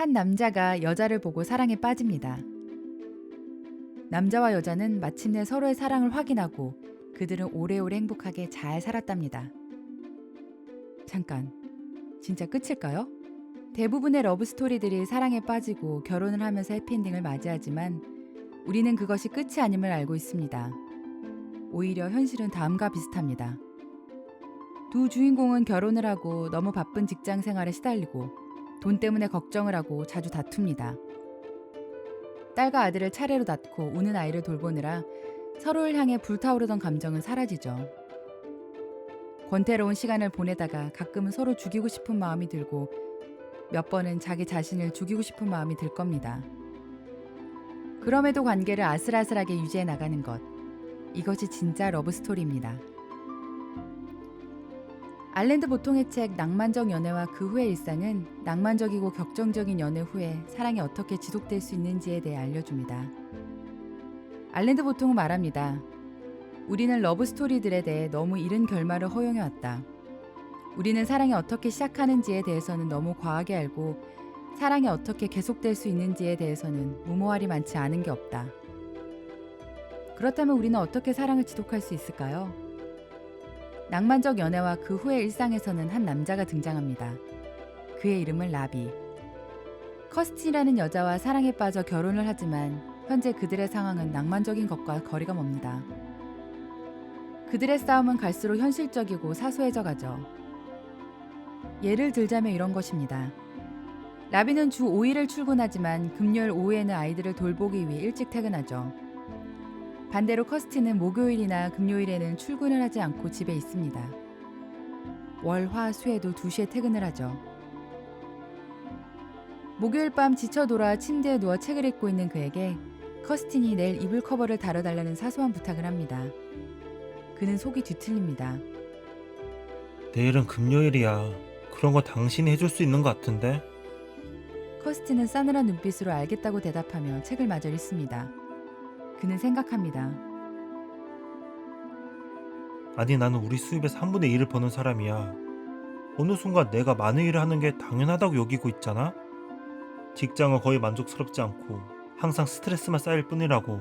한 남자가 여자를 보고 사랑에 빠집니다. 남자와 여자는 마침내 서로의 사랑을 확인하고 그들은 오래오래 행복하게 잘 살았답니다. 잠깐, 진짜 끝일까요? 대부분의 러브 스토리들이 사랑에 빠지고 결혼을 하면서 해피엔딩을 맞이하지만 우리는 그것이 끝이 아님을 알고 있습니다. 오히려 현실은 다음과 비슷합니다. 두 주인공은 결혼을 하고 너무 바쁜 직장 생활에 시달리고 돈 때문에 걱정을 하고 자주 다툽니다. 딸과 아들을 차례로 낳고 우는 아이를 돌보느라 서로를 향해 불타오르던 감정은 사라지죠. 권태로운 시간을 보내다가 가끔은 서로 죽이고 싶은 마음이 들고 몇 번은 자기 자신을 죽이고 싶은 마음이 들 겁니다. 그럼에도 관계를 아슬아슬하게 유지해 나가는 것. 이것이 진짜 러브 스토리입니다. 알랜드 보통의 책 낭만적 연애와 그 후의 일상은 낭만적이고 격정적인 연애 후에 사랑이 어떻게 지속될 수 있는지에 대해 알려줍니다. 알랜드 보통은 말합니다. 우리는 러브 스토리들에 대해 너무 이른 결말을 허용해 왔다. 우리는 사랑이 어떻게 시작하는지에 대해서는 너무 과하게 알고 사랑이 어떻게 계속될 수 있는지에 대해서는 무모할이 많지 않은 게 없다. 그렇다면 우리는 어떻게 사랑을 지속할 수 있을까요? 낭만적 연애와 그 후의 일상에서는 한 남자가 등장합니다. 그의 이름은 라비. 커스틴이라는 여자와 사랑에 빠져 결혼을 하지만 현재 그들의 상황은 낭만적인 것과 거리가 멉니다. 그들의 싸움은 갈수록 현실적이고 사소해져 가죠. 예를 들자면 이런 것입니다. 라비는 주 5일을 출근하지만 금요일 오후에는 아이들을 돌보기 위해 일찍 퇴근하죠. 반대로 커스틴은 목요일이나 금요일에는 출근을 하지 않고 집에 있습니다. 월, 화, 수에도 2시에 퇴근을 하죠. 목요일 밤 지쳐 돌아 침대에 누워 책을 읽고 있는 그에게 커스틴이 내일 이불 커버를 다뤄달라는 사소한 부탁을 합니다. 그는 속이 뒤틀립니다. 내일은 금요일이야. 그런 거 당신이 해줄 수 있는 것 같은데? 커스틴은 싸늘한 눈빛으로 알겠다고 대답하며 책을 마저 읽습니다. 그는 생각합니다. 아니 나는 우리 수입의 3분의 1을 버는 사람이야. 어느 순간 내가 많은 일을 하는 게 당연하다고 여기고 있잖아? 직장은 거의 만족스럽지 않고 항상 스트레스만 쌓일 뿐이라고.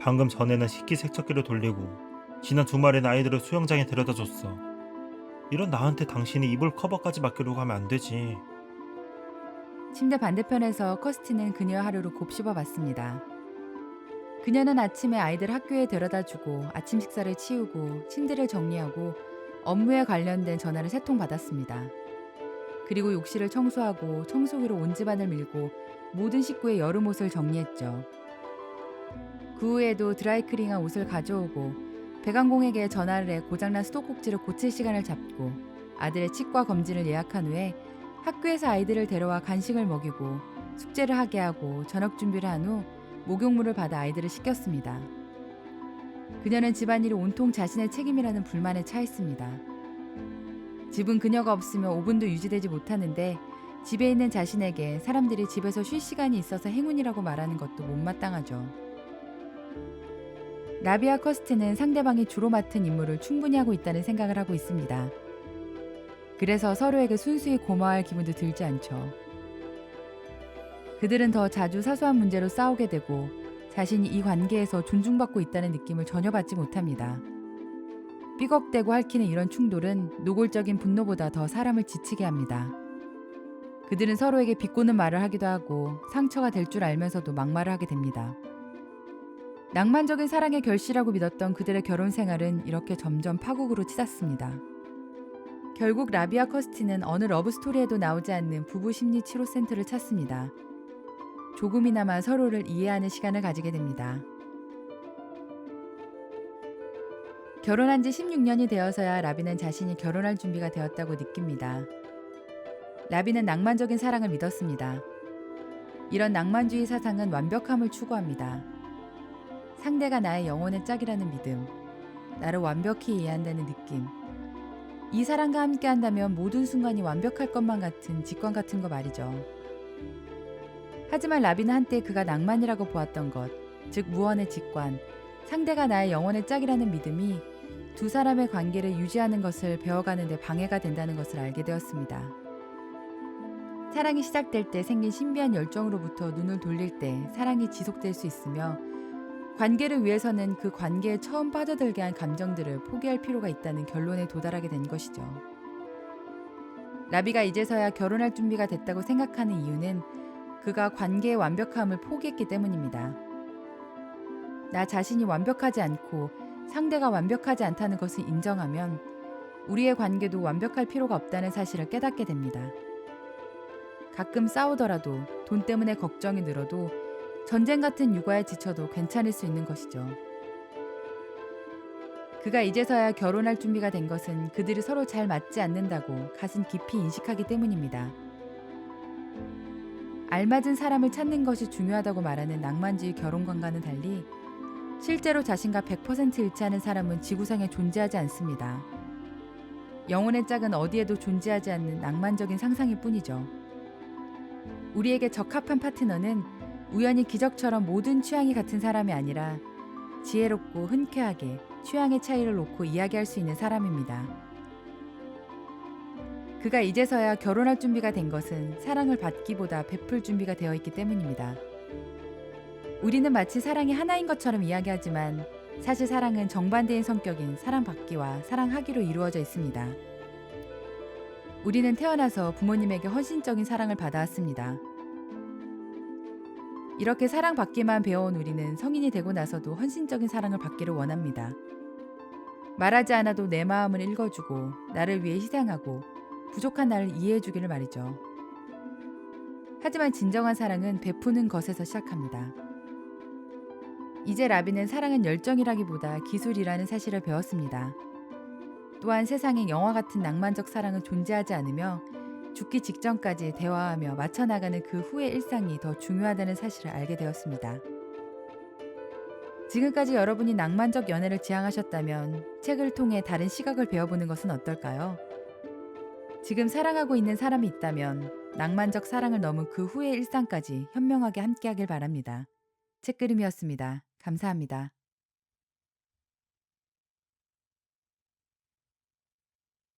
방금 전에는 식기 세척기를 돌리고 지난 주말에는 아이들을 수영장에 데려다 줬어. 이런 나한테 당신이 이불 커버까지 맡기려고 하면 안 되지. 침대 반대편에서 커스틴은 그녀의 하루를 곱씹어 봤습니다. 그녀는 아침에 아이들 학교에 데려다 주고 아침 식사를 치우고 침대를 정리하고 업무에 관련된 전화를 세 통 받았습니다. 그리고 욕실을 청소하고 청소기로 온 집안을 밀고 모든 식구의 여름 옷을 정리했죠. 그 후에도 드라이클링한 옷을 가져오고 배관공에게 전화를 해 고장난 수도꼭지를 고칠 시간을 잡고 아들의 치과 검진을 예약한 후에 학교에서 아이들을 데려와 간식을 먹이고 숙제를 하게 하고 저녁 준비를 한 후 목욕물을 받아 아이들을 씻겼습니다. 그녀는 집안일이 온통 자신의 책임이라는 불만에 차 있습니다. 집은 그녀가 없으면 5분도 유지되지 못하는데 집에 있는 자신에게 사람들이 집에서 쉴 시간이 있어서 행운이라고 말하는 것도 못마땅하죠. 라비아 커스트는 상대방이 주로 맡은 임무를 충분히 하고 있다는 생각을 하고 있습니다. 그래서 서로에게 순수히 고마워할 기분도 들지 않죠. 그들은 더 자주 사소한 문제로 싸우게 되고 자신이 이 관계에서 존중받고 있다는 느낌을 전혀 받지 못합니다. 삐걱대고 핥히는 이런 충돌은 노골적인 분노보다 더 사람을 지치게 합니다. 그들은 서로에게 비꼬는 말을 하기도 하고 상처가 될 줄 알면서도 막말을 하게 됩니다. 낭만적인 사랑의 결실이라고 믿었던 그들의 결혼 생활은 이렇게 점점 파국으로 치닫습니다. 결국 라비아 커스틴은 어느 러브 스토리에도 나오지 않는 부부 심리 치료 센터를 찾습니다. 조금이나마 서로를 이해하는 시간을 가지게 됩니다. 결혼한 지 16년이 되어서야 라비는 자신이 결혼할 준비가 되었다고 느낍니다. 라비는 낭만적인 사랑을 믿었습니다. 이런 낭만주의 사상은 완벽함을 추구합니다. 상대가 나의 영혼의 짝이라는 믿음, 나를 완벽히 이해한다는 느낌. 이 사람과 함께 한다면 모든 순간이 완벽할 것만 같은 직관 같은 거 말이죠. 하지만 라비는 한때 그가 낭만이라고 보았던 것, 즉 무언의 직관, 상대가 나의 영혼의 짝이라는 믿음이 두 사람의 관계를 유지하는 것을 배워가는 데 방해가 된다는 것을 알게 되었습니다. 사랑이 시작될 때 생긴 신비한 열정으로부터 눈을 돌릴 때 사랑이 지속될 수 있으며 관계를 위해서는 그 관계에 처음 빠져들게 한 감정들을 포기할 필요가 있다는 결론에 도달하게 된 것이죠. 라비가 이제서야 결혼할 준비가 됐다고 생각하는 이유는 그가 관계의 완벽함을 포기했기 때문입니다. 나 자신이 완벽하지 않고 상대가 완벽하지 않다는 것을 인정하면 우리의 관계도 완벽할 필요가 없다는 사실을 깨닫게 됩니다. 가끔 싸우더라도 돈 때문에 걱정이 늘어도 전쟁 같은 육아에 지쳐도 괜찮을 수 있는 것이죠. 그가 이제서야 결혼할 준비가 된 것은 그들이 서로 잘 맞지 않는다고 가슴 깊이 인식하기 때문입니다. 알맞은 사람을 찾는 것이 중요하다고 말하는 낭만주의 결혼관과는 달리 실제로 자신과 100% 일치하는 사람은 지구상에 존재하지 않습니다. 영혼의 짝은 어디에도 존재하지 않는 낭만적인 상상일 뿐이죠. 우리에게 적합한 파트너는 우연히 기적처럼 모든 취향이 같은 사람이 아니라 지혜롭고 흔쾌하게 취향의 차이를 놓고 이야기할 수 있는 사람입니다. 그가 이제서야 결혼할 준비가 된 것은 사랑을 받기보다 베풀 준비가 되어 있기 때문입니다. 우리는 마치 사랑이 하나인 것처럼 이야기하지만 사실 사랑은 정반대인 성격인 사랑받기와 사랑하기로 이루어져 있습니다. 우리는 태어나서 부모님에게 헌신적인 사랑을 받아왔습니다. 이렇게 사랑받기만 배워온 우리는 성인이 되고 나서도 헌신적인 사랑을 받기를 원합니다. 말하지 않아도 내 마음을 읽어주고 나를 위해 희생하고 부족한 나를 이해해 주기를 말이죠. 하지만 진정한 사랑은 베푸는 것에서 시작합니다. 이제 라비는 사랑은 열정이라기보다 기술이라는 사실을 배웠습니다. 또한 세상에 영화 같은 낭만적 사랑은 존재하지 않으며 죽기 직전까지 대화하며 맞춰나가는 그 후의 일상이 더 중요하다는 사실을 알게 되었습니다. 지금까지 여러분이 낭만적 연애를 지향하셨다면 책을 통해 다른 시각을 배워보는 것은 어떨까요? 지금 사랑하고 있는 사람이 있다면 낭만적 사랑을 넘은 그 후의 일상까지 현명하게 함께하길 바랍니다. 책그림이었습니다. 감사합니다.